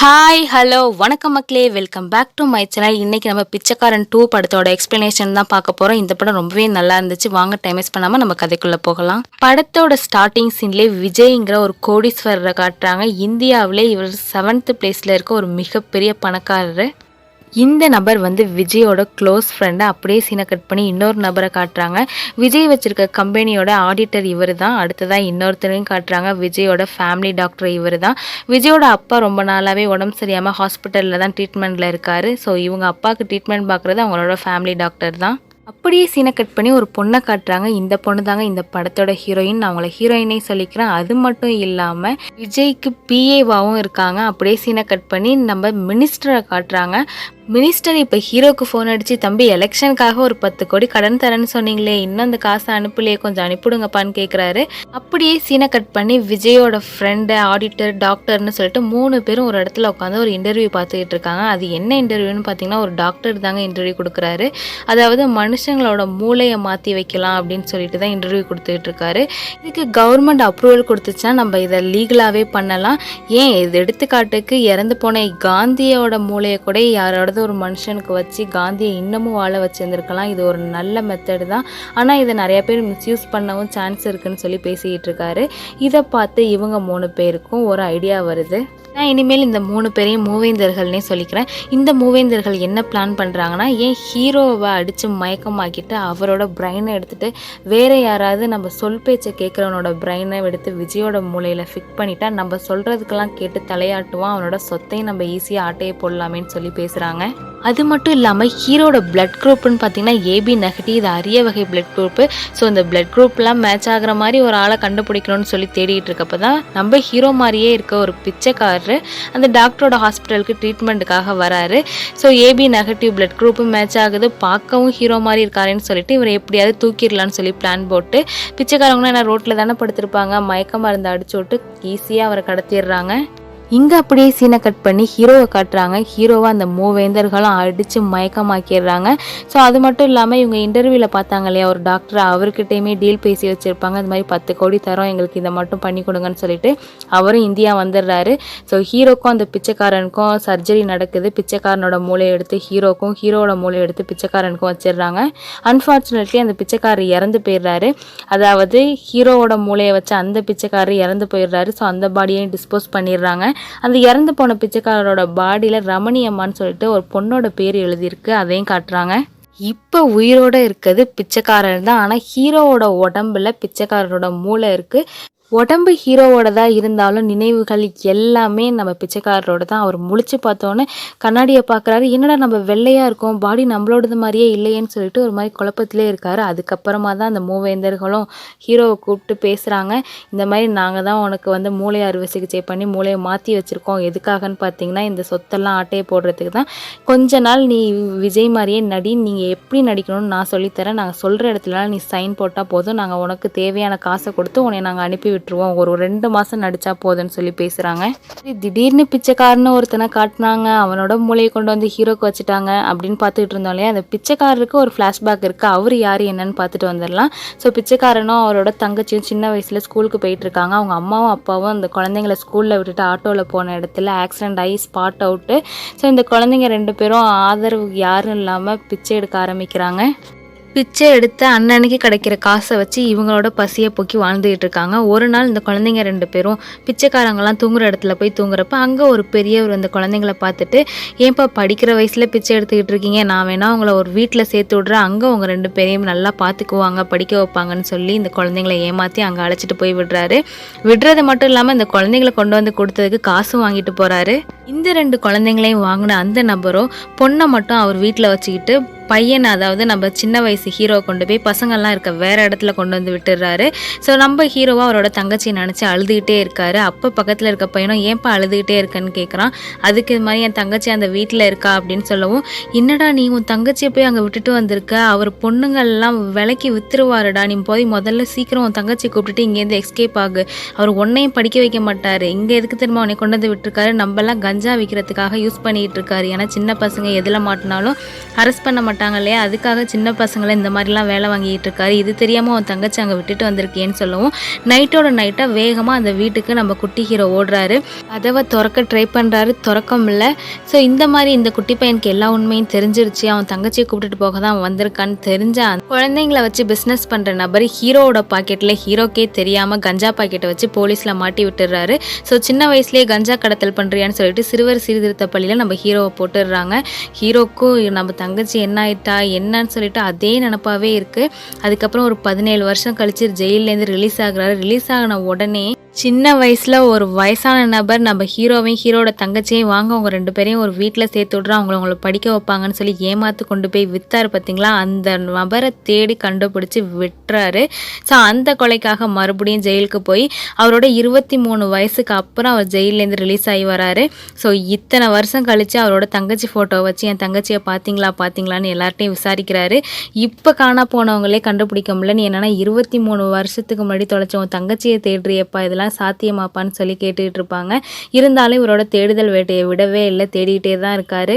Hi hello வணக்கம் மக்களே. Welcome back to my channel இன்னைக்கு நம்ம பிச்சைக்காரன் டூ படத்தோட எக்ஸ்பிளனேஷன் தான் பார்க்க போகிறோம் இந்த படம் ரொம்பவே நல்லா இருந்துச்சு. வாங்க டைம் வேஸ்ட் பண்ணாமல் நம்ம கதைக்குள்ளே போகலாம். படத்தோட ஸ்டார்டிங் சீன்லேயே விஜய்ங்கிற ஒரு கோடீஸ்வரரை காட்டுறாங்க. இந்தியாவிலே இவர் செவன்த் பிளேஸில் இருக்க ஒரு மிகப்பெரிய பணக்காரர். இந்த நபர் வந்து விஜயோட க்ளோஸ் ஃப்ரெண்டை அப்படியே சீனை கட் பண்ணி இன்னொரு நபரை காட்டுறாங்க. விஜய் வச்சிருக்க கம்பெனியோட ஆடிட்டர் இவர் தான் அடுத்ததாக இன்னொருத்தரையும் காட்டுறாங்க. விஜயோட ஃபேமிலி டாக்டர் இவர் தான் விஜயோட அப்பா ரொம்ப நாளாகவே உடம்பு சரியாமல் ஹாஸ்பிட்டலில் தான் ட்ரீட்மெண்ட்டில் இருக்காரு. ஸோ இவங்க அப்பாவுக்கு ட்ரீட்மெண்ட் பார்க்குறது அவங்களோட ஃபேமிலி டாக்டர் தான். அப்படியே சீனை கட் பண்ணி ஒரு பொண்ணை காட்டுறாங்க. இந்த பொண்ணு தாங்க இந்த படத்தோட ஹீரோயின் நான் அவங்கள ஹீரோயினே சொல்லிக்கிறேன். அது மட்டும் இல்லாமல் விஜய்க்கு பிஏவாகவும் இருக்காங்க. அப்படியே சீனை கட் பண்ணி நம்ம மினிஸ்டரை காட்டுறாங்க. மினிஸ்டர் இப்போ ஹீரோக்கு ஃபோன் அடித்து தம்பி எலெக்ஷனுக்காக ஒரு பத்து கோடி கடன் தரேன்னு சொன்னீங்களே இன்னும் அந்த காசை அனுப்பலையே கொஞ்சம் அனுப்பிடுங்கப்பான்னு கேட்குறாரு அப்படியே சீனை கட் பண்ணி விஜயோட ஃப்ரெண்டு ஆடிட்டர் டாக்டர்னு சொல்லிட்டு மூணு பேரும் ஒரு இடத்துல உட்காந்து ஒரு இன்டர்வியூ பார்த்துக்கிட்டு இருக்காங்க. அது என்ன இன்டர்வியூன்னு பார்த்தீங்கன்னா ஒரு டாக்டர் தாங்க இன்டர்வியூ கொடுக்குறாரு. அதாவது மனுஷங்களோட மூளையை மாற்றி வைக்கலாம் அப்படின்னு சொல்லிட்டு தான் இன்டர்வியூ கொடுத்துக்கிட்டு இருக்காரு. இதுக்கு கவர்மெண்ட் அப்ரூவல் கொடுத்துச்சுன்னா நம்ம இதை லீகலாகவே பண்ணலாம். ஏன்? இது எடுத்துக்காட்டுக்கு இறந்து போன காந்தியோட மூளையை கூட யாரோட ஏதாவது ஒரு மனுஷனுக்கு வச்சு காந்தியை இன்னமும் வாழ வச்சுருந்துருக்கலாம். இது ஒரு நல்ல மெத்தடு தான். ஆனால் இதை நிறைய பேர் மிஸ்யூஸ் பண்ணவும் சான்ஸ் இருக்குன்னு சொல்லி பேசிக்கிட்டு இருக்காரு இதை பார்த்து இவங்க மூணு பேருக்கும் ஒரு ஐடியா வருது. நான் இனிமேல் இந்த மூணு பேரையும் மூவேந்தர்கள்னே சொல்லிக்கிறேன். இந்த மூவேந்தர்கள் என்ன பிளான் பண்ணுறாங்கன்னா ஏன் ஹீரோவை அடித்து மயக்கமாக்கிட்டு அவரோட பிரெயினை எடுத்துகிட்டு வேறு யாராவது நம்ம சொல் பேச்சை கேட்குறவனோட பிரெயினை எடுத்து விஜயோட மூலையில் ஃபிக் பண்ணிட்டா நம்ம சொல்கிறதுக்கெல்லாம் கேட்டு தலையாட்டுவான். அவனோட சொத்தையும் நம்ம ஈஸியாக ஆட்டையை போடலாமேன்னு சொல்லி பேசுகிறாங்க அது மட்டும் இல்லாமல் ஹீரோட பிளட் குரூப்னு பார்த்தீங்கன்னா ஏபி நெகட்டிவ் இது அரிய வகை பிளட் குரூப்பு ஸோ இந்த பிளட் குரூப்லாம் மேட்ச் ஆகிற மாதிரி ஒரு ஆளை கண்டுபிடிக்கணும்னு சொல்லி தேடிட்டு இருக்கப்ப தான் நம்ம ஹீரோ மாதிரியே இருக்க ஒரு பிச்சைக்காரரு அந்த டாக்டரோட ஹாஸ்பிட்டலுக்கு ட்ரீட்மெண்ட்டுக்காக வராரு. ஸோ ஏபி நெகட்டிவ் பிளட் குரூப்பும் மேட்ச் ஆகுது. பார்க்கவும் ஹீரோ மாதிரி இருக்காருன்னு சொல்லிட்டு இவரை எப்படியாவது தூக்கிடலான்னு சொல்லி பிளான் போட்டு பிச்சைக்காரங்கன்னா என்ன ரோட்டில் தானே படுத்திருப்பாங்க. மயக்க மருந்து அடிச்சு விட்டு ஈஸியாக அவரை கடத்திடுறாங்க. இங்கே அப்படியே சீனை கட் பண்ணி ஹீரோவை காட்டுறாங்க. ஹீரோவை அந்த மூவேந்தர்களும் அடித்து மயக்கமாக்கிடுறாங்க. ஸோ அது மட்டும் இல்லாமல் இவங்க இன்டர்வியூவில் பார்த்தாங்க இல்லையா ஒரு டாக்டர் அவர்கிட்டையுமே டீல் பேசி வச்சுருப்பாங்க. அது மாதிரி பத்து கோடி தரோம் எங்களுக்கு இதை மட்டும் பண்ணி கொடுங்கன்னு சொல்லிட்டு அவரும் இந்தியா வந்துடுறாரு. ஸோ ஹீரோக்கும் அந்த பிச்சைக்காரனுக்கும் சர்ஜரி நடக்குது. பிச்சைக்காரனோட மூளை எடுத்து ஹீரோக்கும் ஹீரோவோட மூளை எடுத்து பிச்சைக்காரனுக்கும் வச்சிடுறாங்க. அன்ஃபார்ச்சுனேட்லி அந்த பிச்சைக்காரர் இறந்து போயிடுறாரு. அதாவது ஹீரோவோட மூளையை வச்சு அந்த பிச்சைக்காரர் இறந்து போயிடுறாரு. ஸோ அந்த பாடியையும் டிஸ்போஸ் பண்ணிடுறாங்க. அந்த இறந்து போன பிச்சைக்காரரோட பாடியில் ரமணி அம்மான்னு சொல்லிட்டு ஒரு பொண்ணோட பேர் எழுதியிருக்கு அதையும் காட்டுறாங்க. இப்போ உயிரோட இருக்கிறது பிச்சைக்காரர் தான் ஆனால் ஹீரோவோட உடம்புல பிச்சைக்காரரோட மூளை இருக்குது உடம்பு ஹீரோவோட தான் இருந்தாலும் நினைவுகள் எல்லாமே நம்ம பிச்சைக்காரரோட தான் அவர் முழிச்சு பார்த்தோன்னே கண்ணாடியை பார்க்குறாரு. என்னடா நம்ம வெள்ளையாக இருக்கோம் பாடி நம்மளோடது மாதிரியே இல்லையேன்னு சொல்லிட்டு ஒரு மாதிரி குழப்பத்திலே இருக்காரு. அதுக்கப்புறமா தான் அந்த மூவேந்தர்களும் ஹீரோவை கூப்பிட்டு பேசுகிறாங்க இந்த மாதிரி நாங்கள் தான் உனக்கு வந்து மூளை அறுவை சிகிச்சை பண்ணி மூளையை மாற்றி வச்சுருக்கோம். எதுக்காகன்னு பார்த்தீங்கன்னா இந்த சொத்தெல்லாம் ஆட்டையை போடுறதுக்கு தான். கொஞ்ச நாள் நீ விஜய் மாதிரியே நடி நீங்கள் எப்படி நடிக்கணும்னு நான் சொல்லித்தரேன். நாங்கள் சொல்கிற இடத்துலலாம் நீ சைன் போட்டால் போதும். நாங்கள் உனக்கு தேவையான காசை கொடுத்து உன்னை நாங்கள் அனுப்பி விட்டுருவோம். ஒரு ரெண்டு மாதம் நடித்தா போதும்னு சொல்லி பேசுகிறாங்க திடீர்னு பிச்சைக்காரன்னு ஒருத்தனை காட்டினாங்க. அவனோட மூளையை கொண்டு வந்து ஹீரோக்கு வச்சுட்டாங்க அப்படின்னு பார்த்துட்டு இருந்தோம் இல்லையா? அந்த பிச்சைக்காரருக்கு ஒரு ஃப்ளாஷ்பேக் இருக்குது அவர் யார் என்னன்னு பார்த்துட்டு வந்துடலாம். ஸோ பிச்சைக்காரனும் அவரோட தங்கச்சியும் சின்ன வயசில் ஸ்கூலுக்கு போயிட்டுருக்காங்க அவங்க அம்மாவும் அப்பாவும் அந்த குழந்தைங்கள ஸ்கூலில் விட்டுட்டு ஆட்டோவில் போன இடத்துல ஆக்சிடென்ட் ஆகி ஸ்பாட் அவுட்டு ஸோ இந்த குழந்தைங்க ரெண்டு பேரும் ஆதரவு யாரும் இல்லாமல் பிச்சை எடுக்க ஆரம்பிக்கிறாங்க. பிச்சை எடுத்த அன்னன்னைக்கு கிடைக்கிற காசை வச்சு இவங்களோட பசியை போக்கி வாழ்ந்துகிட்டு இருக்காங்க. ஒரு நாள் இந்த குழந்தைங்க ரெண்டு பேரும் பிச்சைக்காரங்கெல்லாம் தூங்குற இடத்துல போய் தூங்குறப்ப அங்கே ஒரு பெரியவர் அந்த குழந்தைங்கள பார்த்துட்டு ஏன்பா படிக்கிற வயசில் பிச்சை எடுத்துக்கிட்டு இருக்கீங்க? நான் வேணா உங்களை ஒரு வீட்டில் சேர்த்து விட்றேன். அங்கே உங்கள் ரெண்டு பேரையும் நல்லா பார்த்துக்குவாங்க படிக்க வைப்பாங்கன்னு சொல்லி இந்த குழந்தைங்கள ஏமாற்றி அங்கே அழைச்சிட்டு போய் விடுறாரு. விடுறது மட்டும் இல்லாமல் இந்த குழந்தைங்கள கொண்டு வந்து கொடுத்ததுக்கு காசும் வாங்கிட்டு போகிறாரு இந்த ரெண்டு குழந்தைங்களையும் வாங்கின அந்த நபரும் பொண்ணை மட்டும் அவர் வீட்டில் வச்சுக்கிட்டு பையனை அதாவது நம்ம சின்ன வயசு ஹீரோ கொண்டு போய் பசங்கள்லாம் இருக்க வேற இடத்துல கொண்டு வந்து விட்டுடுறாரு. ஸோ நம்ம ஹீரோவாக அவரோட தங்கச்சியை நினச்சி அழுதுகிட்டே இருக்காரு. அப்போ பக்கத்தில் இருக்க பையனும் ஏன்ப்பா அழுதுகிட்டே இருக்கன்னு கேட்குறான் அதுக்கு இது மாதிரி என் தங்கச்சி அந்த வீட்டில் இருக்கா? அப்படின்னு சொல்லவும் என்னடா நீ உன் தங்கச்சியை போய் அங்கே விட்டுட்டு வந்திருக்க? அவர் பொண்ணுங்கள்லாம் விலைக்கு வித்துருவாருடா. நீ போய் முதல்ல சீக்கிரம் உன் தங்கச்சி கூப்பிட்டுட்டு இங்கேருந்து எஸ்கேப் ஆகு. அவர் ஒன்றையும் படிக்க வைக்க மாட்டார். இங்கே எதுக்கு திரும்ப உன்னை கொண்டு வந்து விட்டுருக்காரு? நம்மலாம் கஞ்சா கஞ்சா விற்கிறதுக்காக யூஸ் பண்ணிகிட்டு இருக்காரு. ஏன்னா சின்ன பசங்க எதில் மாட்டினாலும் அரெஸ்ட் பண்ண மாட்டாங்க. இல்லையா? அதுக்காக சின்ன பசங்களை இந்த மாதிரிலாம் வேலை வாங்கிட்டு இருக்காரு. இது தெரியாமல் அவன் தங்கச்சி அங்கே விட்டுட்டு வந்திருக்கேன்னு சொல்லவும் நைட்டோட நைட்டாக வேகமாக அந்த வீட்டுக்கு நம்ம குட்டி ஹீரோ ஓடுறாரு. கதவை திறக்க ட்ரை பண்ணுறாரு திறக்கம் இல்லை. ஸோ இந்த மாதிரி இந்த குட்டி பையனுக்கு எல்லா உண்மையும் தெரிஞ்சிருச்சு. அவன் தங்கச்சியை கூப்பிட்டுட்டு போக தான் அவன் வந்திருக்கான்னு தெரிஞ்ச அந்த குழந்தைங்கள வச்சு பிஸ்னஸ் பண்ணுற நபர் ஹீரோவோட பாக்கெட்டில் ஹீரோக்கே தெரியாமல் கஞ்சா பாக்கெட்டை வச்சு போலீஸில் மாட்டி விட்டுறாரு. ஸோ சின்ன வயசுலேயே கஞ்சா கடத்தல் பண்ணுறியான்னு சொல்லிட்டு சிறுவர் சீர்திருத்த பள்ளியில் நம்ம ஹீரோவை போட்டுடுறாங்க. ஹீரோக்கும் நம்ம தங்கச்சி என்ன ஆயிட்டா என்னன்னு சொல்லிட்டு அதே நினப்பாவே இருக்குது அதுக்கப்புறம் ஒரு பதினேழு வருஷம் கழிச்சு ஜெயிலேருந்து ரிலீஸ் ஆகுறாரு. ரிலீஸ் ஆகின உடனே சின்ன வயசில் ஒரு வயசான நபர் நம்ம ஹீரோவையும் ஹீரோட தங்கச்சியையும் வாங்க அவங்க ரெண்டு பேரையும் ஒரு வீட்டில் சேர்த்து விட்றா அவங்கள அவங்கள படிக்க வைப்பாங்கன்னு சொல்லி ஏமாத்து கொண்டு போய் வித்தாரு பார்த்தீங்களா அந்த நபரை தேடி கண்டுபிடிச்சி விட்டுறாரு. ஸோ அந்த கொலைக்காக மறுபடியும் ஜெயிலுக்கு போய் அவரோட இருபத்தி மூணு வயசுக்கு அப்புறம் அவர் ஜெயிலேருந்து ரிலீஸ் ஆகி வராரு. ஸோ இத்தனை வருஷம் கழித்து அவரோட தங்கச்சி ஃபோட்டோ வச்சு என் தங்கச்சியை பார்த்தீங்களா பார்த்தீங்களான்னு எல்லார்ட்டையும் விசாரிக்கிறாரு. இப்போ காணா போனவங்களே கண்டுபிடிக்க முடியல. நீ என்னென்னா இருபத்தி மூணு வருஷத்துக்கு முன்னாடி தொலைச்ச உன் தங்கச்சியை தேடுறியப்பா இதெல்லாம் சாத்தியமாப்பான்னு சொல்லி கேட்டுக்கிட்டு இருப்பாங்க. இருந்தாலும் இவரோட தேடுதல் வேட்டையை விடவே இல்லை தேடிக்கிட்டே தான் இருக்காரு.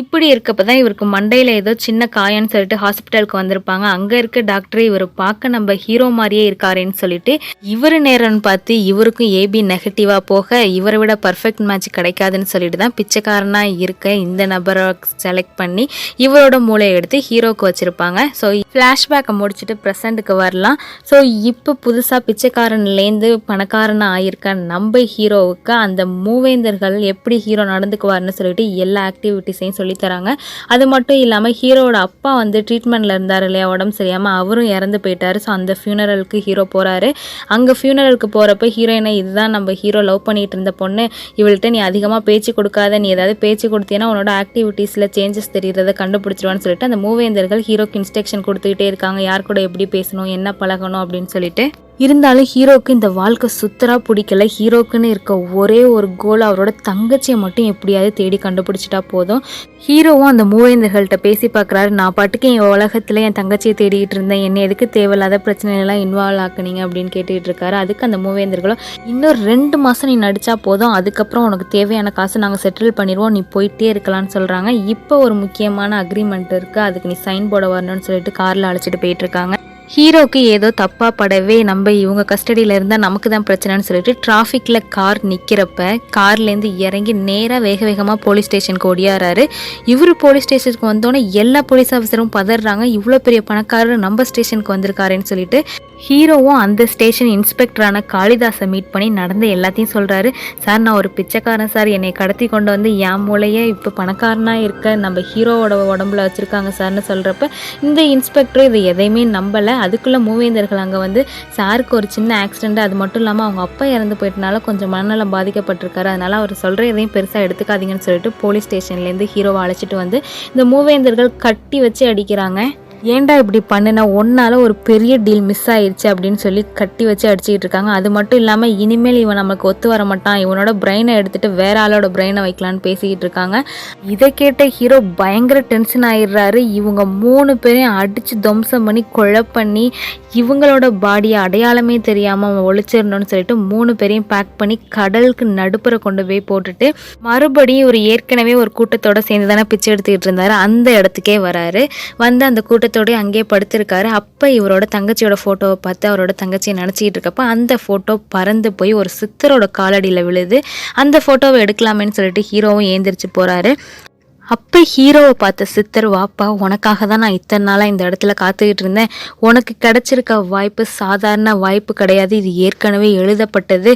இப்படி இருக்கப்ப தான் இவருக்கு மண்டையில் ஏதோ சின்ன காயம்னு சொல்லிட்டு ஹாஸ்பிட்டலுக்கு வந்திருப்பாங்க. அங்கே இருக்க டாக்டர் இவர் பார்க்க நம்ம ஹீரோ மாதிரியே இருக்காருன்னு சொல்லிட்டு இவர் நேரம்னு பார்த்து இவருக்கும் ஏபி நெகட்டிவாக போக இவரை விட பர்ஃபெக்ட் மேட்ச் கிடைக்காதுன்னு சொல்லிட்டு தான் பிச்சைக்காரனாக இருக்க இந்த நபரை செலக்ட் பண்ணி இவரோட மூளையை எடுத்து ஹீரோக்கு வச்சுருப்பாங்க. ஸோ ஃப்ளாஷ்பேக்கை முடிச்சுட்டு ப்ரெசண்ட்டுக்கு வரலாம். ஸோ இப்போ புதுசாக பிச்சைக்காரன்லேருந்து பணக்காரனாக ஆயிருக்க நம்ம ஹீரோவுக்கு அந்த மூவேந்தர்கள் எப்படி ஹீரோ நடந்துக்குவார்னு சொல்லிட்டு எல்லா ஆக்டிவிட்டிஸையும் சொல்லித்தராங்க. அது மட்டும் இல்லாமல் ஹீரோவோட அப்பா வந்து ட்ரீட்மெண்ட்டில் இருந்தார் இல்லையா உடம்பு சரியாமல் அவரும் இறந்து போயிட்டார். ஸோ அந்த ஃபியூனரலுக்கு ஹீரோ போகிறாரு அங்கே ஃபியூனரலுக்கு போகிறப்ப ஹீரோயினை இதுதான் நம்ம ஹீரோ லவ் பண்ணிட்டு இருந்த பொண்ணு. இவள்கிட்ட நீ அதிகமாக பேச்சு கொடுக்காத நீ ஏதாவது பேச்சு கொடுத்தீங்கன்னா உன்னோட ஆக்டிவிட்டீஸில் சேஞ்சஸ் தெரியுறதை கண்டுபிடிச்சிருவான்னு சொல்லிட்டு அந்த மூவேந்தர்கள் ஹீரோக்கு இன்ஸ்ட்ரக்ஷன் கொடுத்துக்கிட்டே இருக்காங்க. யார் கூட எப்படி பேசணும் என்ன பழகணும் அப்படின்னு சொல்லிட்டு. இருந்தாலும் ஹீரோக்கு இந்த வாழ்க்கை சுத்தரா பிடிக்கல. ஹீரோக்குன்னு இருக்க ஒரே ஒரு கோல் அவரோட தங்கச்சியை மட்டும் எப்படியாவது தேடி கண்டுபிடிச்சிட்டா போதும். ஹீரோவும் அந்த மூவேந்தர்கள்ட்ட பேசி பார்க்குறாரு. நான் பாட்டுக்கு என் உலகத்தில் என் தங்கச்சியை தேடிட்டு இருந்தேன். என்னை எதுக்கு தேவையில்லாத பிரச்சனையெல்லாம் இன்வால்வ் ஆக்குனீங்க அப்படின்னு கேட்டுட்டு இருக்காரு. அதுக்கு அந்த மூவேந்தர்களும் இன்னும் ரெண்டு மாதம் நீ நடித்தா போதும். அதுக்கப்புறம் உனக்கு தேவையான காசு நாங்கள் செட்டில் பண்ணிடுவோம் நீ போயிட்டே இருக்கலாம்னு சொல்கிறாங்க இப்போ ஒரு முக்கியமான அக்ரிமெண்ட் இருக்குது அதுக்கு நீ சைன் போட வரணும்னு சொல்லிட்டு காரில் அழைச்சிட்டு போயிட்டு இருக்காங்க. ஹீரோக்கு ஏதோ தப்பாக படவே நம்ம இவங்க கஸ்டடியில் இருந்தால் நமக்கு தான் பிரச்சனைன்னு சொல்லிட்டு டிராஃபிக்கில் கார் நிற்கிறப்ப கார்லேருந்து இறங்கி நேராக வேக வேகமாக போலீஸ் ஸ்டேஷனுக்கு ஓடியாராரு இவர் போலீஸ் ஸ்டேஷனுக்கு வந்தோடனே எல்லா போலீஸ் ஆஃபீஸரும் பதறாங்க. இவ்வளோ பெரிய பணக்காரர் நம்ம ஸ்டேஷனுக்கு வந்திருக்காருன்னு சொல்லிட்டு ஹீரோவும் அந்த ஸ்டேஷன் இன்ஸ்பெக்டரான காளிதாஸை மீட் பண்ணி நடந்த எல்லாத்தையும் சொல்கிறாரு சார் நான் ஒரு பிச்சைக்காரன் சார். என்னை கடத்தி கொண்டு வந்து என் மூலையே இப்போ பணக்காரனாக இருக்க. நம்ம ஹீரோவோட உடம்புல வச்சுருக்காங்க சார்னு சொல்கிறப்ப இந்த இன்ஸ்பெக்டர் இது எதையுமே நம்பலை. அதுக்குள்ளே மூவேந்தர்கள் அங்கே வந்து சாருக்கு ஒரு சின்ன ஆக்சிடென்ட் அது மட்டும் இல்லாமல் அவங்க அப்பா இறந்து போயிட்டனால கொஞ்சம் மனநலம் பாதிக்கப்பட்டிருக்காரு. அதனால் அவர் சொல்கிற எதையும் பெருசாக எடுத்துக்காதீங்கன்னு சொல்லிட்டு போலீஸ் ஸ்டேஷன்லேருந்து ஹீரோவை அழைச்சிட்டு வந்து இந்த மூவேந்தர்கள் கட்டி வச்சு அடிக்கிறாங்க. ஏன்டா இப்படி பண்ணுனா? ஒன்னால ஒரு பெரிய டீல் மிஸ் ஆயிடுச்சு அப்படின்னு சொல்லி கட்டி வச்சு அடிச்சுக்கிட்டு இருக்காங்க. அது மட்டும் இல்லாமல் இனிமேல் இவன் நமக்கு ஒத்து வர மாட்டான். இவனோட பிரெயினை எடுத்துட்டு வேற ஆளோட பிரெயினை வைக்கலான்னு பேசிக்கிட்டு இருக்காங்க. இதை கேட்ட ஹீரோ பயங்கர டென்ஷன் ஆயிடுறாரு. இவங்க மூணு பேரையும் அடிச்சு துவம்சம் பண்ணி கொலை பண்ணி இவங்களோட பாடியை அடையாளமே தெரியாமல் அவன் ஒழிச்சிடணும்னு சொல்லிட்டு மூணு பேரையும் பேக் பண்ணி கடலுக்கு நடுப்புற கொண்டு போய் போட்டுட்டு மறுபடியும் ஒரு ஏற்கனவே ஒரு கூட்டத்தோட சேர்ந்து தானே பிச்சை எடுத்துக்கிட்டு இருந்தாரு. அந்த இடத்துக்கே வராரு. வந்து அந்த கூட்டத்தை கூட்டத்தோடய அங்கேயே படுத்திருக்காரு. அப்போ இவரோட தங்கச்சியோட ஃபோட்டோவை பார்த்து அவரோட தங்கச்சியை நினச்சிக்கிட்டு இருக்கப்போ அந்த ஃபோட்டோ பறந்து போய் ஒரு சித்தரோட காலடியில் விழுது. அந்த ஃபோட்டோவை எடுக்கலாமேன்னு சொல்லிட்டு ஹீரோவும் ஏந்திரிச்சு போகிறாரு அப்போ ஹீரோவை பார்த்த சித்தர் வாப்பா உனக்காக தான் நான் இத்தனை நாளாக இந்த இடத்துல காத்துக்கிட்டு இருந்தேன். உனக்கு கிடைச்சிருக்க வாய்ப்பு சாதாரண வாய்ப்பு கிடையாது. இது ஏற்கனவே எழுதப்பட்டது.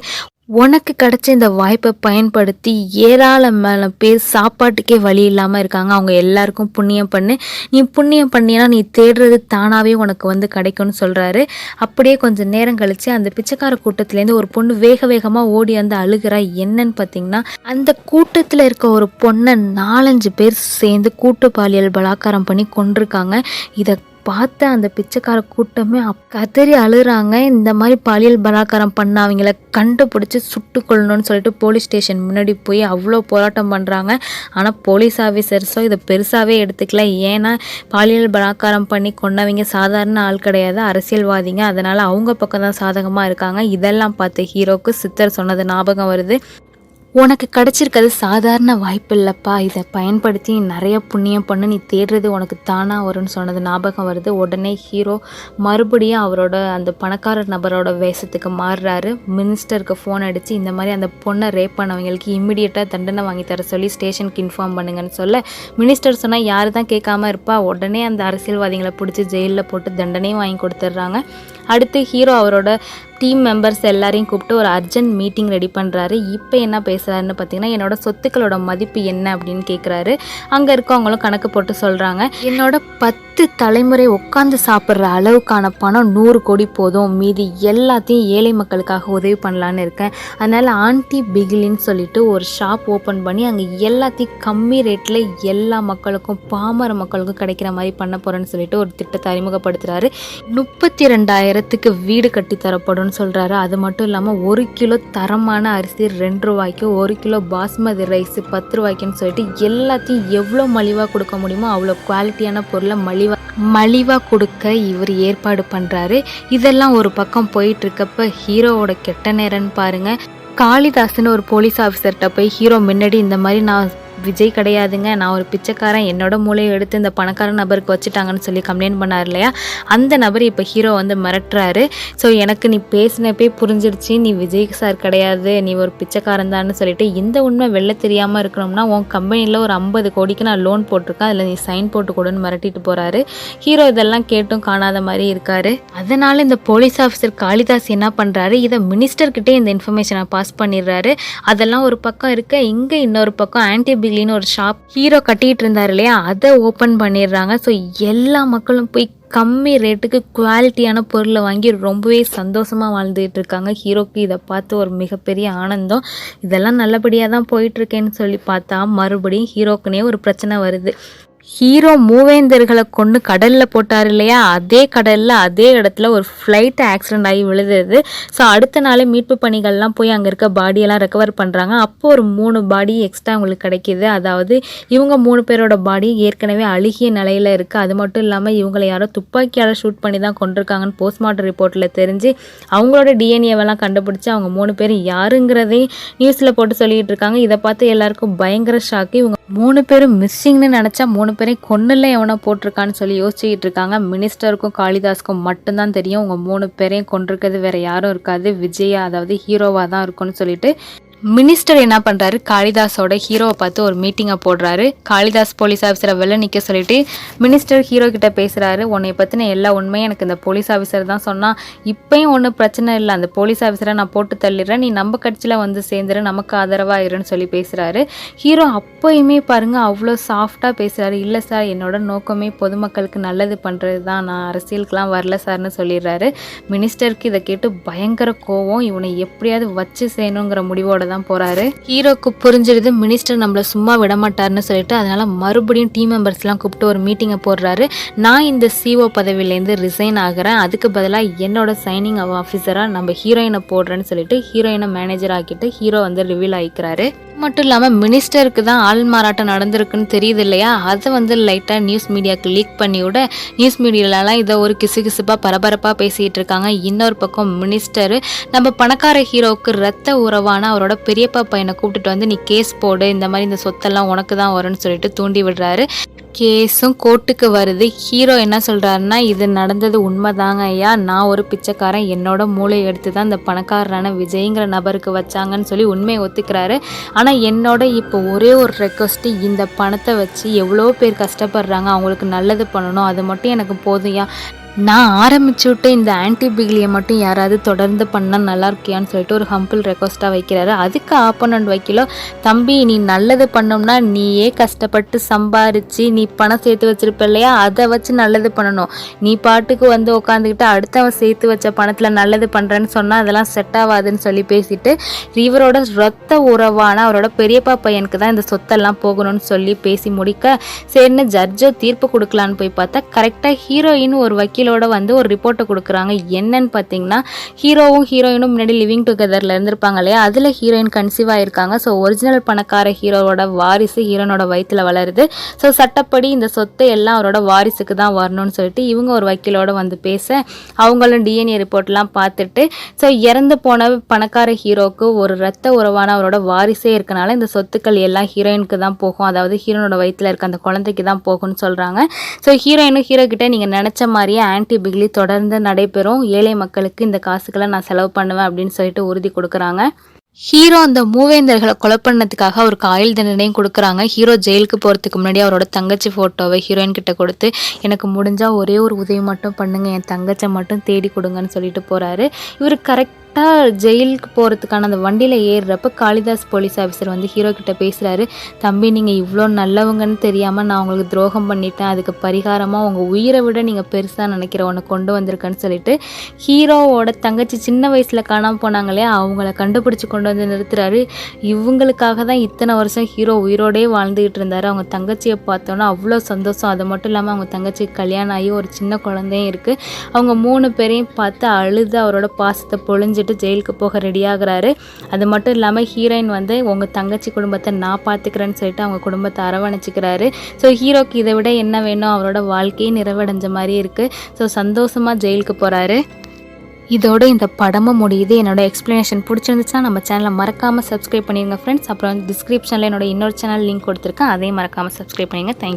உனக்கு கிடைச்ச இந்த வாய்ப்பை பயன்படுத்தி ஏராளமான பேர் சாப்பாட்டுக்கே வழி இல்லாமல் இருக்காங்க. அவங்க எல்லாருக்கும் புண்ணியம் பண்ணு. நீ புண்ணியம் பண்ணினா நீ தேடுறது தானாகவே உனக்கு வந்து கிடைக்கும்னு சொல்கிறாரு அப்படியே கொஞ்சம் நேரம் கழித்து அந்த பிச்சைக்கார கூட்டத்துலேருந்து ஒரு பொண்ணு வேக வேகமாக ஓடி வந்து அழுகிறா. என்னன்னு பார்த்தீங்கன்னா அந்த கூட்டத்தில் இருக்க ஒரு பொண்ணை நாலஞ்சு பேர் சேர்ந்து கூட்டு பாலியல் பலாத்காரம் பண்ணி கொண்டிருக்காங்க இதை பார்த்த அந்த பிச்சைக்கார கூட்டமே கதறி அழுகிறாங்க இந்த மாதிரி பாலியல் பலாத்காரம் பண்ண அவங்கள கண்டுபிடிச்சி சுட்டு கொள்ளணும்னு சொல்லிட்டு போலீஸ் ஸ்டேஷன் முன்னாடி போய் அவ்வளோ போராட்டம் பண்ணுறாங்க ஆனால் போலீஸ் ஆஃபீஸர்ஸோ இதை பெருசாகவே எடுத்துக்கல. ஏன்னா பாலியல் பலாத்காரம் பண்ணி கொண்டவங்க சாதாரண ஆள் கிடையாது அரசியல்வாதிங்க. அதனால் அவங்க பக்கம் தான் சாதகமாக இருக்காங்க. இதெல்லாம் பார்த்து ஹீரோக்கு சித்தர் சொன்னது ஞாபகம் வருது. உனக்கு கிடைச்சிருக்கிறது சாதாரண வாய்ப்பு இல்லைப்பா இதை பயன்படுத்தி நிறைய புண்ணியம் பண்ணு. நீ தேடுறது உனக்கு தானாக வரும்னு சொன்னது ஞாபகம் வருது. உடனே ஹீரோ மறுபடியும் அவரோட அந்த பணக்கார நபரோட வேஷத்துக்கு மாறுறாரு. மினிஸ்டருக்கு ஃபோன் அடித்து இந்த மாதிரி அந்த பொண்ணை ரேப் பண்ணவங்களுக்கு இம்மிடியட்டாக தண்டனை வாங்கி தர சொல்லி ஸ்டேஷனுக்கு இன்ஃபார்ம் பண்ணுங்கன்னு சொல்ல. மினிஸ்டர் சொன்னால் யார் தான் கேட்காம இருப்பா? உடனே அந்த அரசியல்வாதிகளை பிடிச்சி ஜெயிலில் போட்டு தண்டனையும் வாங்கி கொடுத்துட்றாங்க. அடுத்து ஹீரோ அவரோட டீம் மெம்பர்ஸ் எல்லாரையும் கூப்பிட்டு ஒரு அர்ஜென்ட் மீட்டிங் ரெடி பண்ணுறாரு இப்போ என்ன பேசுகிறாருன்னு பார்த்தீங்கன்னா என்னோட சொத்துக்களோட மதிப்பு என்ன அப்படின்னு கேட்குறாரு அங்கே இருக்கவங்களும் கணக்கு போட்டு சொல்கிறாங்க என்னோட பத்து தலைமுறை உட்காந்து சாப்பிட்ற அளவுக்கான பணம் நூறு கோடி போதும். மீதி எல்லாத்தையும் ஏழை மக்களுக்காக உதவி பண்ணலான்னு இருக்கேன். அதனால் ஆன்டி பிகிலின்னு சொல்லிட்டு ஒரு ஷாப் ஓப்பன் பண்ணி அங்கே எல்லாத்தையும் கம்மி ரேட்டில் எல்லா மக்களுக்கும் பாமர மக்களுக்கும் கிடைக்கிற மாதிரி பண்ண போகிறேன்னு சொல்லிட்டு ஒரு திட்டத்தை அறிமுகப்படுத்துகிறாரு முப்பத்தி ரெண்டாயிரம் நேரத்துக்கு வீடு கட்டி தரப்படும்னு சொல்கிறாரு அது மட்டும் இல்லாமல் ஒரு கிலோ தரமான அரிசி ரெண்டு ரூபாய்க்கு ஒரு கிலோ பாஸ்மதி ரைஸ் பத்து ரூபாய்க்குன்னு சொல்லிட்டு எல்லாத்தையும் எவ்வளோ மலிவாக கொடுக்க முடியுமோ அவ்வளோ குவாலிட்டியான பொருளை மலிவாக மலிவாக கொடுக்க இவர் ஏற்பாடு பண்ணுறாரு இதெல்லாம் ஒரு பக்கம் போயிட்டுருக்கப்ப ஹீரோவோட கெட்ட நேரம்னு பாருங்கள் காளிதாஸ்னு ஒரு போலீஸ் ஆஃபீஸர்கிட்ட போய் ஹீரோ முன்னாடி இந்த மாதிரி நான் விஜய் கிடையாதுங்க. நான் ஒரு பிச்சைக்காரன். என்னோட மூளையை எடுத்து இந்த பணக்கார நபருக்கு வச்சுட்டாங்கன்னு சொல்லி கம்ப்ளைண்ட் பண்ணார் இல்லையா? அந்த நபர் இப்போ ஹீரோ வந்து மிரட்டுறாரு. ஸோ எனக்கு நீ பேசினப்பே புரிஞ்சிருச்சு. நீ விஜய் சார் கிடையாது. நீ ஒரு பிச்சைக்காரன் தான்னு சொல்லிட்டு இந்த உண்மை வெளில தெரியாமல் இருக்கணும்னா உன் கம்பெனியில் ஒரு ஐம்பது கோடிக்கு நான் லோன் போட்டிருக்கேன். அதில் நீ சைன் போட்டு கொடுன்னு மிரட்டிட்டு போகிறாரு ஹீரோ இதெல்லாம் கேட்டும் காணாத மாதிரி இருக்காரு. அதனால் இந்த போலீஸ் ஆஃபீஸர் காளிதாஸ் என்ன பண்ணுறாரு இதை மினிஸ்டர்கிட்டே இந்த இன்ஃபர்மேஷனை பாஸ் பண்ணிடுறாரு. அதெல்லாம் ஒரு பக்கம் இருக்க. இங்கே இன்னொரு பக்கம் ஆன்டி பிலின்னு ஒரு ஷாப் ஹீரோ கட்டிட்டு இருந்தார் இல்லையா? அதை ஓப்பன் பண்ணிடுறாங்க. ஸோ எல்லா மக்களும் போய் கம்மி ரேட்டுக்கு குவாலிட்டியான பொருளை வாங்கி ரொம்பவே சந்தோஷமாக வாழ்ந்துகிட்டு இருக்காங்க. ஹீரோக்கு இதை பார்த்து ஒரு மிகப்பெரிய ஆனந்தம். இதெல்லாம் நல்லபடியாக தான் போயிட்டுருக்கேன்னு சொல்லி பார்த்தா மறுபடியும் ஹீரோக்குனே ஒரு பிரச்சனை வருது. ஹீரோ மூவேந்தர்களை கொண்டு கடலில் போட்டார் இல்லையா? அதே கடலில் அதே இடத்துல ஒரு ஃப்ளைட் ஆக்சிடென்ட் ஆகி விழுதுது ஸோ அடுத்த நாள் மீட்பு பணிகள்லாம் போய் அங்கே இருக்க பாடியெல்லாம் ரெக்கவர் பண்ணுறாங்க அப்போ ஒரு மூணு பாடி எக்ஸ்ட்ரா அவங்களுக்கு கிடைக்கிது. அதாவது இவங்க மூணு பேரோட பாடி ஏற்கனவே அழுகிய நிலையில் இருக்குது அது மட்டும் இல்லாமல் இவங்களை யாரோ துப்பாக்கியால் ஷூட் பண்ணி தான் கொண்டிருக்காங்கன்னு போஸ்ட்மார்ட்டம் ரிப்போர்ட்டில் தெரிஞ்சு அவங்களோட டிஎன்ஏவெல்லாம் கண்டுபிடிச்சி அவங்க மூணு பேர் யாருங்கிறதையும் நியூஸில் போட்டு சொல்லிகிட்டு இருக்காங்க. இதை பார்த்து எல்லாருக்கும் பயங்கர ஷாக்கு இவங்க மூணு பேரும் மிஸ்ஸிங்னு நினச்சா மூணு பேரையும் கொன்னில் எவனோ போட்டிருக்கான்னு சொல்லி யோசிச்சுக்கிட்டு இருக்காங்க மினிஸ்டருக்கும் காளிதாஸ்க்கும் மட்டும்தான் தெரியும். உங்கள் மூணு பேரையும் கொண்டிருக்கிறது வேறு யாரும் இருக்காது. விஜயா அதாவது ஹீரோவாக தான் இருக்கும்னு சொல்லிட்டு மினிஸ்டர் என்ன பண்ணுறாரு காளிதாஸோட ஹீரோவை பார்த்து ஒரு மீட்டிங்கை போடுறாரு. காளிதாஸ் போலீஸ் ஆஃபீஸரை வெளில நிற்க சொல்லிட்டு மினிஸ்டர் ஹீரோ கிட்ட பேசுகிறாரு உன்னை பற்றின எல்லா உண்மையும் எனக்கு இந்த போலீஸ் ஆஃபீஸர் தான் சொன்னால் இப்பயும் ஒன்றும் பிரச்சனை இல்லை. அந்த போலீஸ் ஆஃபீஸரை நான் போட்டு தள்ளிடுறேன். நீ நம்ம கட்சியில் வந்து சேர்ந்துரு. நமக்கு ஆதரவாக இருன்னு சொல்லி பேசுகிறாரு ஹீரோ அப்போயுமே பாருங்கள் அவ்வளோ சாஃப்டாக பேசுகிறாரு இல்லை சார் என்னோட நோக்கமே பொதுமக்களுக்கு நல்லது பண்ணுறது தான். நான் அரசியலுக்கெலாம் வரல சார்னு சொல்லிடுறாரு. மினிஸ்டருக்கு இதை கேட்டு பயங்கர கோவம். இவனை எப்படியாவது வச்சு செய்யணுங்கிற முடிவோட தான் போகிறாரு ஹீரோக்கு புரிஞ்சிருது மினிஸ்டர் நம்மளை சும்மா விட மாட்டார்னு சொல்லிட்டு அதனால மறுபடியும் டீம் மெம்பர்ஸ்லாம் கூப்பிட்டு ஒரு மீட்டிங்கை போடுறாரு. நான் இந்த சிஓ பதவியிலேருந்து ரிசைன் ஆகிறேன். அதுக்கு பதிலாக என்னோட சைனிங் ஆஃபீஸராக நம்ம ஹீரோயினை போடுறேன்னு சொல்லிட்டு ஹீரோயினை மேனேஜர் ஆக்கிட்டு ஹீரோ வந்து ரிவீல் ஆகிக்கிறாரு மட்டும் இல்லாமல் மினிஸ்டருக்கு தான் ஆள் மாறாட்டம் நடந்திருக்குன்னு தெரியுது இல்லையா? அதை வந்து லைட்டாக நியூஸ் மீடியாவுக்கு லீக் பண்ணி விட நியூஸ் மீடியாலலாம் இதை ஒரு கிசுகிசுப்பாக பரபரப்பாக பேசிகிட்டு இருக்காங்க. இன்னொரு பக்கம் மினிஸ்டர் நம்ம பணக்கார ஹீரோவுக்கு ரத்த உறவான அவரோட பெரியப்பா பையனை கூப்பிட்டுட்டு வந்து நீ கேஸ் போடு இந்த மாதிரி இந்த சொத்தெல்லாம் உனக்கு தான் வரும்னு சொல்லிட்டு தூண்டி விடுறாரு. கேஸும் கோர்ட்டுக்கு வருது. ஹீரோ என்ன சொல்கிறாருன்னா இது நடந்தது உண்மைதாங்க ஐயா. நான் ஒரு பிச்சைக்காரன். என்னோட மூளை எடுத்து தான் இந்த பணக்காரரான விஜய்ங்கிற நபருக்கு வச்சாங்கன்னு சொல்லி உண்மையை ஒத்துக்கிறாரு. ஆனால் என்னோட இப்போ ஒரே ஒரு ரெக்வஸ்ட்டு இந்த பணத்தை வச்சு எவ்வளோ பேர் கஷ்டப்படுறாங்க. அவங்களுக்கு நல்லது பண்ணணும். அது மட்டும் எனக்கு போதும்யா நான் ஆரம்பிச்சு விட்டு இந்த ஆன்டிபிகிலியை மட்டும் யாராவது தொடர்ந்து பண்ணால் நல்லா இருக்கியான்னு சொல்லிட்டு ஒரு ஹம்பிள் ரெக்வஸ்ட்டாக வைக்கிறாரு. அதுக்கு ஆப்போனண்ட் வைக்கலோ தம்பி நீ நல்லது பண்ணோம்னா நீயே கஷ்டப்பட்டு சம்பாரித்து நீ பணம் சேர்த்து வச்சிருப்ப இல்லையா? அதை வச்சு நல்லது பண்ணணும். நீ பாட்டுக்கு வந்து உட்காந்துக்கிட்டு அடுத்தவன் சேர்த்து வச்ச பணத்தில் நல்லது பண்ணுறேன்னு சொன்னால் அதெல்லாம் செட் ஆகாதுன்னு சொல்லி பேசிட்டு இவரோட ரத்த உறவான அவரோட பெரியப்பா பையனுக்கு தான் இந்த சொத்தெல்லாம் போகணும்னு சொல்லி பேசி முடிக்க சரின்னு ஜட்ஜோ தீர்ப்பு கொடுக்கலான்னு போய் பார்த்தா கரெக்டாக ஹீரோயின் ஒரு வக்கீல் டீட்டெயிலோட வந்து ஒரு ரிப்போர்ட்டை கொடுக்குறாங்க. என்னன்னு பார்த்தீங்கன்னா ஹீரோவும் ஹீரோயினும் முன்னாடி லிவிங் டுகெதரில் இருந்திருப்பாங்க இல்லையா? அதில் ஹீரோயின் கன்சீவ் ஆயிருக்காங்க. ஸோ ஒரிஜினல் பணக்கார ஹீரோவோட வாரிசு ஹீரோனோட வயிற்றில் வளருது. ஸோ சட்டப்படி இந்த சொத்தை எல்லாம் அவரோட வாரிசுக்கு தான் வரணும்னு சொல்லிட்டு இவங்க ஒரு வக்கீலோட வந்து பேச அவங்களும் டிஎன்ஏ ரிப்போர்ட்லாம் பார்த்துட்டு ஸோ இறந்து போன பணக்கார ஹீரோவுக்கு ஒரு ரத்த உறவான அவரோட வாரிசே இருக்கனால இந்த சொத்துக்கள் எல்லாம் ஹீரோயினுக்கு தான் போகும். அதாவது ஹீரோனோட வயிற்றில் இருக்க அந்த குழந்தைக்கு தான் போகும்னு சொல்கிறாங்க ஸோ ஹீரோயினும் ஹீரோ கிட்ட நீங்கள் நினச்ச மாதிரியே ஆன்டி பிக்லி தொடர்ந்து நடைபெறும். ஏழை மக்களுக்கு இந்த காசுகளை நான் செலவு பண்ணுவேன் அப்படின்னு சொல்லிட்டு உறுதி கொடுக்குறாங்க. ஹீரோ அந்த மூவேந்தர்களை கொலை பண்ணதுக்காக அவருக்கு ஆயுள் தண்டனையும் கொடுக்குறாங்க. ஹீரோ ஜெயிலுக்கு போகிறதுக்கு முன்னாடி அவரோட தங்கச்சி ஃபோட்டோவை ஹீரோயின் கிட்ட கொடுத்து எனக்கு முடிஞ்சால் ஒரே ஒரு உதவி மட்டும் பண்ணுங்கள் என் தங்கச்சை மட்டும் தேடி கொடுங்கன்னு சொல்லிட்டு போகிறாரு இவர் கரெக்ட் கரெக்டாக ஜெயிலுக்கு போகிறதுக்கான அந்த வண்டியில் ஏறுறப்ப காளிதாஸ் போலீஸ் ஆஃபீஸர் வந்து ஹீரோ கிட்ட பேசுகிறாரு தம்பி நீங்கள் இவ்வளோ நல்லவங்கன்னு தெரியாமல் நான் உங்களுக்கு துரோகம் பண்ணிட்டேன். அதுக்கு பரிகாரமாக உங்கள் உயிரை விட நீங்கள் பெருசாக நினைக்கிற ஒன்று கொண்டு வந்திருக்கேன்னு சொல்லிட்டு ஹீரோவோட தங்கச்சி சின்ன வயசில் காணாமல் போனாங்களே அவங்கள கண்டுபிடிச்சி கொண்டு வந்து நிறுத்துறாரு. இவங்களுக்காக தான் இத்தனை வருஷம் ஹீரோ உயிரோடே வாழ்ந்துகிட்டு இருந்தார். அவங்க தங்கச்சியை பார்த்தோன்னா அவ்வளோ சந்தோஷம். அது மட்டும் இல்லாமல் அவங்க தங்கச்சிக்கு கல்யாணம் ஆகி ஒரு சின்ன குழந்தையும் இருக்குது அவங்க மூணு பேரையும் பார்த்து அழுது அவரோட பாசத்தை பொழிஞ்சிட்டு ஜெயிலுக்கு போக ரெடி ஆகுறாரு அது மட்டும் இல்லாமல் ஹீரோயின் வந்து உங்கள் தங்கச்சி குடும்பத்தை நான் பார்த்துக்கிறேன்னு சொல்லிட்டு அவங்க குடும்பத்தை அரவணைச்சிக்கிறாரு. ஸோ ஹீரோக்கு இதை விட என்ன வேணும்? அவரோட வாழ்க்கையே நிறைவடைஞ்ச மாதிரி இருக்குது ஸோ சந்தோஷமாக ஜெயிலுக்கு போகிறாரு இதோட இந்த படமும் முடியுது. என்னோட எக்ஸ்ப்ளனேஷன் பிடிச்சிருந்துச்சுன்னா நம்ம சேனலை மறக்காமல் சப்ஸ்கிரைப் பண்ணிடுங்க ஃப்ரெண்ட்ஸ் அப்புறம் டிஸ்கிரிப்ஷனில் என்னோட இன்னொரு சேனல் லிங்க் கொடுத்துருக்கேன். அதையும் மறக்காமல் சப்ஸ்கிரைப் பண்ணிடுங்க தேங்க்யூ